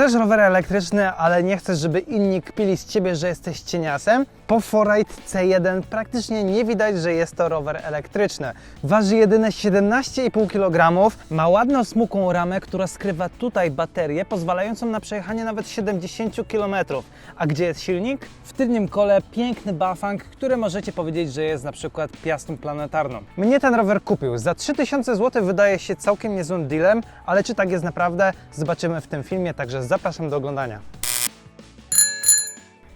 Chcesz rower elektryczny, ale nie chcesz, żeby inni kpili z ciebie, że jesteś cieniasem? Po Forride C1 praktycznie nie widać, że jest to rower elektryczny. Waży jedyne 17,5 kg, ma ładną smukłą ramę, która skrywa tutaj baterię, pozwalającą na przejechanie nawet 70 km. A gdzie jest silnik? W tylnym kole piękny Bafang, który możecie powiedzieć, że jest na przykład piastą planetarną. Mnie ten rower kupił. Za 3000 zł wydaje się całkiem niezłym dealem, ale czy tak jest naprawdę? Zobaczymy w tym filmie, także zapraszam do oglądania.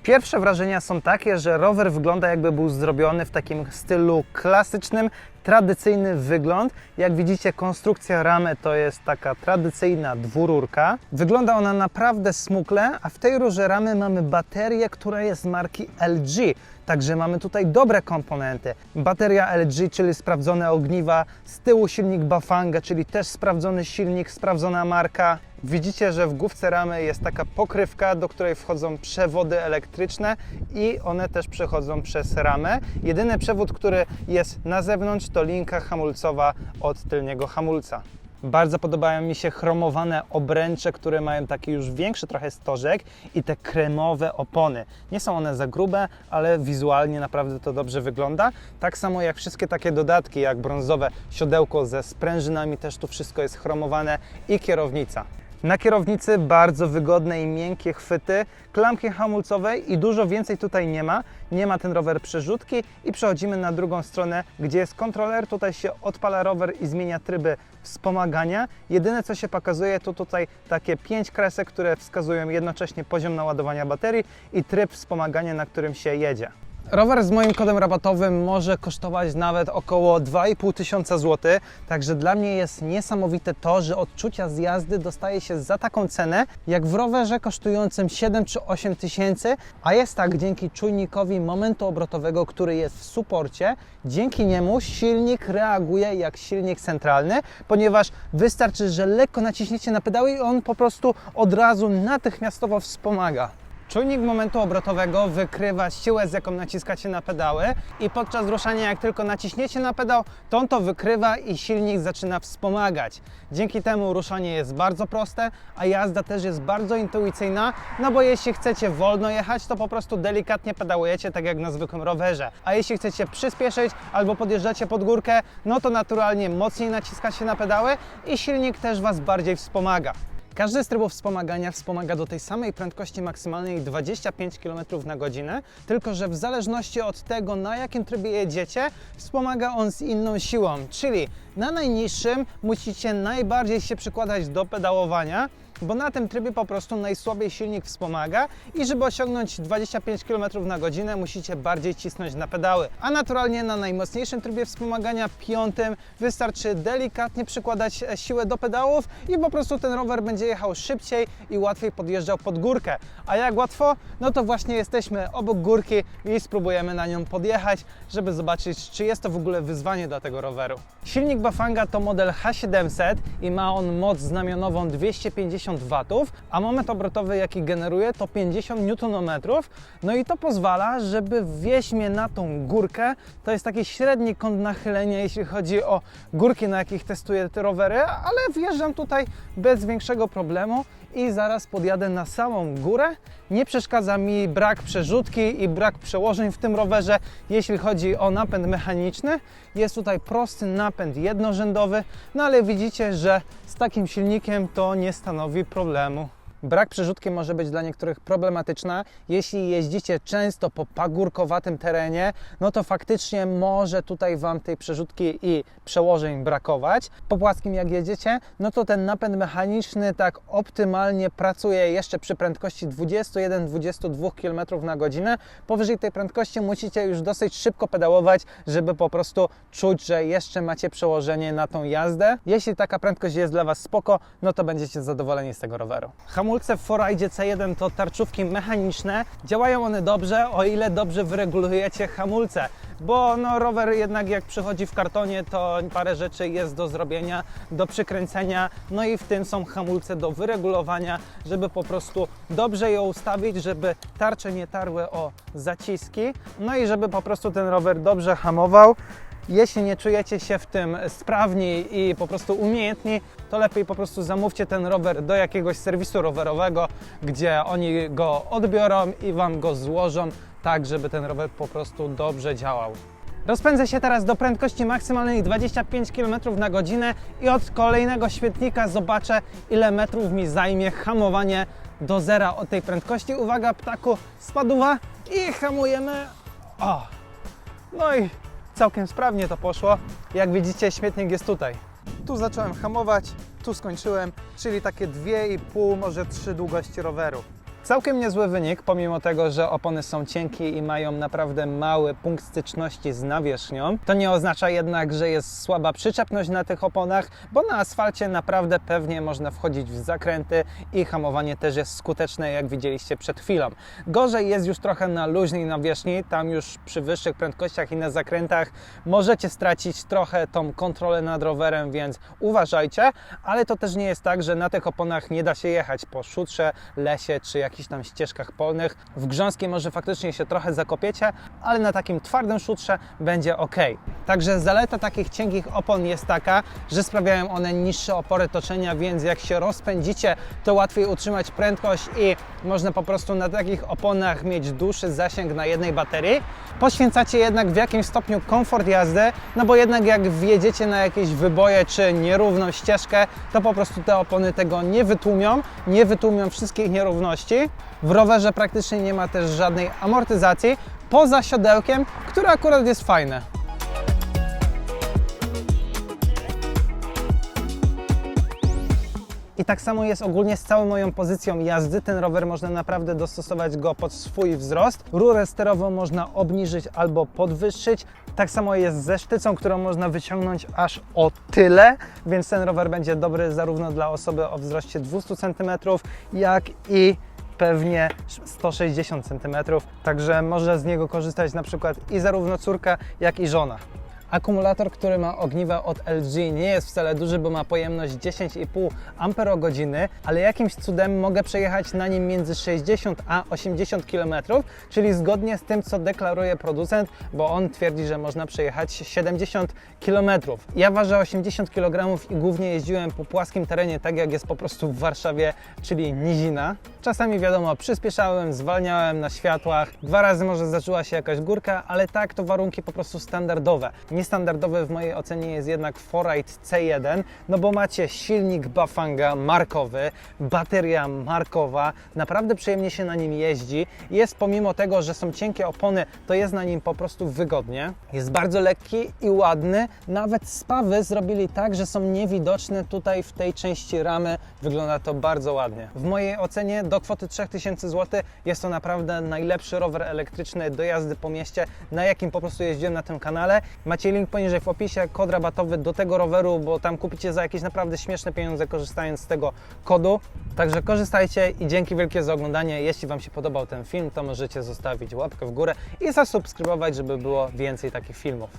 Pierwsze wrażenia są takie, że rower wygląda jakby był zrobiony w takim stylu klasycznym, tradycyjny wygląd. Jak widzicie, konstrukcja ramy to jest taka tradycyjna dwururka. Wygląda ona naprawdę smukle, a w tej rurze ramy mamy baterię, która jest marki LG. Także mamy tutaj dobre komponenty. Bateria LG, czyli sprawdzone ogniwa, z tyłu silnik Bafanga, czyli też sprawdzony silnik, sprawdzona marka. Widzicie, że w główce ramy jest taka pokrywka, do której wchodzą przewody elektryczne i one też przechodzą przez ramę. Jedyny przewód, który jest na zewnątrz to linka hamulcowa od tylnego hamulca. Bardzo podobają mi się chromowane obręcze, które mają taki już większy trochę stożek i te kremowe opony. Nie są one za grube, ale wizualnie naprawdę to dobrze wygląda. Tak samo jak wszystkie takie dodatki, jak brązowe siodełko ze sprężynami, też tu wszystko jest chromowane i kierownica. Na kierownicy bardzo wygodne i miękkie chwyty, klamki hamulcowe i dużo więcej tutaj nie ma. Nie ma ten rower przerzutki i przechodzimy na drugą stronę, gdzie jest kontroler. Tutaj się odpala rower i zmienia tryby wspomagania. Jedyne co się pokazuje to tutaj takie pięć kresek, które wskazują jednocześnie poziom naładowania baterii i tryb wspomagania, na którym się jedzie. Rower z moim kodem rabatowym może kosztować nawet około 2,5 tysiąca złotych, także dla mnie jest niesamowite to, że odczucia z jazdy dostaje się za taką cenę, jak w rowerze kosztującym 7 czy 8 tysięcy, a jest tak dzięki czujnikowi momentu obrotowego, który jest w suporcie. Dzięki niemu silnik reaguje jak silnik centralny, ponieważ wystarczy, że lekko naciśniecie na pedały i on po prostu od razu natychmiastowo wspomaga. Czujnik momentu obrotowego wykrywa siłę, z jaką naciskacie na pedały i podczas ruszania, jak tylko naciśniecie na pedał, to on to wykrywa i silnik zaczyna wspomagać. Dzięki temu ruszanie jest bardzo proste, a jazda też jest bardzo intuicyjna, no bo jeśli chcecie wolno jechać, to po prostu delikatnie pedałujecie, tak jak na zwykłym rowerze. A jeśli chcecie przyspieszyć albo podjeżdżacie pod górkę, no to naturalnie mocniej naciskacie na pedały i silnik też Was bardziej wspomaga. Każdy z trybów wspomagania wspomaga do tej samej prędkości maksymalnej 25 km na godzinę, tylko że w zależności od tego, na jakim trybie jedziecie, wspomaga on z inną siłą. Czyli na najniższym musicie najbardziej się przykładać do pedałowania, bo na tym trybie po prostu najsłabiej silnik wspomaga i żeby osiągnąć 25 km na godzinę musicie bardziej cisnąć na pedały. A naturalnie na najmocniejszym trybie wspomagania, piątym, wystarczy delikatnie przykładać e, siłę do pedałów i po prostu ten rower będzie jechał szybciej i łatwiej podjeżdżał pod górkę. A jak łatwo? No to właśnie jesteśmy obok górki i spróbujemy na nią podjechać, żeby zobaczyć, czy jest to w ogóle wyzwanie dla tego roweru. Silnik Bafanga to model H700 i ma on moc znamionową 250 W, a moment obrotowy jaki generuje to 50 Nm. No i to pozwala, żeby wieźć mnie na tą górkę. To jest taki średni kąt nachylenia, jeśli chodzi o górki, na jakich testuję te rowery, ale wjeżdżam tutaj bez większego problemu i zaraz podjadę na samą górę. Nie przeszkadza mi brak przerzutki i brak przełożeń w tym rowerze, jeśli chodzi o napęd mechaniczny. Jest tutaj prosty napęd jednorzędowy, no ale widzicie, że z takim silnikiem to nie stanowi problemu. Brak przerzutki może być dla niektórych problematyczna. Jeśli jeździcie często po pagórkowatym terenie, no to faktycznie może tutaj Wam tej przerzutki i przełożeń brakować. Po płaskim jak jedziecie, no to ten napęd mechaniczny tak optymalnie pracuje jeszcze przy prędkości 21-22 km na godzinę. Powyżej tej prędkości musicie już dosyć szybko pedałować, żeby po prostu czuć, że jeszcze macie przełożenie na tą jazdę. Jeśli taka prędkość jest dla Was spoko, no to będziecie zadowoleni z tego roweru. W Foride C1 to tarczówki mechaniczne. Działają one dobrze, o ile dobrze wyregulujecie hamulce, bo no, rower jednak jak przychodzi w kartonie, to parę rzeczy jest do zrobienia, do przykręcenia, no i w tym są hamulce do wyregulowania, żeby po prostu dobrze je ustawić, żeby tarcze nie tarły o zaciski, no i żeby po prostu ten rower dobrze hamował. Jeśli nie czujecie się w tym sprawni i po prostu umiejętni, to lepiej po prostu zamówcie ten rower do jakiegoś serwisu rowerowego, gdzie oni go odbiorą i Wam go złożą, tak żeby ten rower po prostu dobrze działał. Rozpędzę się teraz do prędkości maksymalnej 25 km na godzinę i od kolejnego świetnika zobaczę, ile metrów mi zajmie hamowanie do zera od tej prędkości. Uwaga, ptaku, spaduwa i hamujemy. O! No i całkiem sprawnie to poszło. Jak widzicie, śmietnik jest tutaj. Tu zacząłem hamować, tu skończyłem, czyli takie 2,5, może 3 długości roweru. Całkiem niezły wynik, pomimo tego, że opony są cienkie i mają naprawdę mały punkt styczności z nawierzchnią. To nie oznacza jednak, że jest słaba przyczepność na tych oponach, bo na asfalcie naprawdę pewnie można wchodzić w zakręty i hamowanie też jest skuteczne, jak widzieliście przed chwilą. Gorzej jest już trochę na luźnej nawierzchni, tam już przy wyższych prędkościach i na zakrętach możecie stracić trochę tą kontrolę nad rowerem, więc uważajcie, ale to też nie jest tak, że na tych oponach nie da się jechać po szutrze, lesie czy jakichś tam ścieżkach polnych. W grząskiej może faktycznie się trochę zakopiecie, ale na takim twardym szutrze będzie ok. Także zaleta takich cienkich opon jest taka, że sprawiają one niższe opory toczenia, więc jak się rozpędzicie, to łatwiej utrzymać prędkość i można po prostu na takich oponach mieć dłuższy zasięg na jednej baterii. Poświęcacie jednak w jakimś stopniu komfort jazdy, no bo jednak jak wjedziecie na jakieś wyboje czy nierówną ścieżkę, to po prostu te opony tego nie wytłumią, nie wytłumią wszystkich nierówności. W rowerze praktycznie nie ma też żadnej amortyzacji, poza siodełkiem, które akurat jest fajne. I tak samo jest ogólnie z całą moją pozycją jazdy. Ten rower można naprawdę dostosować go pod swój wzrost. Rurę sterową można obniżyć albo podwyższyć. Tak samo jest ze sztycą, którą można wyciągnąć aż o tyle, więc ten rower będzie dobry zarówno dla osoby o wzroście 200 cm, jak i pewnie 160 cm. Także może z niego korzystać na przykład i zarówno córka, jak i żona. Akumulator, który ma ogniwa od LG nie jest wcale duży, bo ma pojemność 10,5 Ah, ale jakimś cudem mogę przejechać na nim między 60 a 80 km, czyli zgodnie z tym, co deklaruje producent, bo on twierdzi, że można przejechać 70 km. Ja ważę 80 kg i głównie jeździłem po płaskim terenie, tak jak jest po prostu w Warszawie, czyli nizina. Czasami wiadomo, przyspieszałem, zwalniałem na światłach, dwa razy może zdarzyła się jakaś górka, ale tak to warunki po prostu standardowe. Niestandardowy w mojej ocenie jest jednak Forride C1, no bo macie silnik Bafanga markowy, bateria markowa, naprawdę przyjemnie się na nim jeździ. Jest pomimo tego, że są cienkie opony, to jest na nim po prostu wygodnie. Jest bardzo lekki i ładny. Nawet spawy zrobili tak, że są niewidoczne tutaj w tej części ramy. Wygląda to bardzo ładnie. W mojej ocenie do kwoty 3000 zł jest to naprawdę najlepszy rower elektryczny do jazdy po mieście, na jakim po prostu jeździłem na tym kanale. Macie link poniżej w opisie, kod rabatowy do tego roweru, bo tam kupicie za jakieś naprawdę śmieszne pieniądze korzystając z tego kodu. Także korzystajcie i dzięki wielkie za oglądanie. Jeśli Wam się podobał ten film, to możecie zostawić łapkę w górę i zasubskrybować, żeby było więcej takich filmów.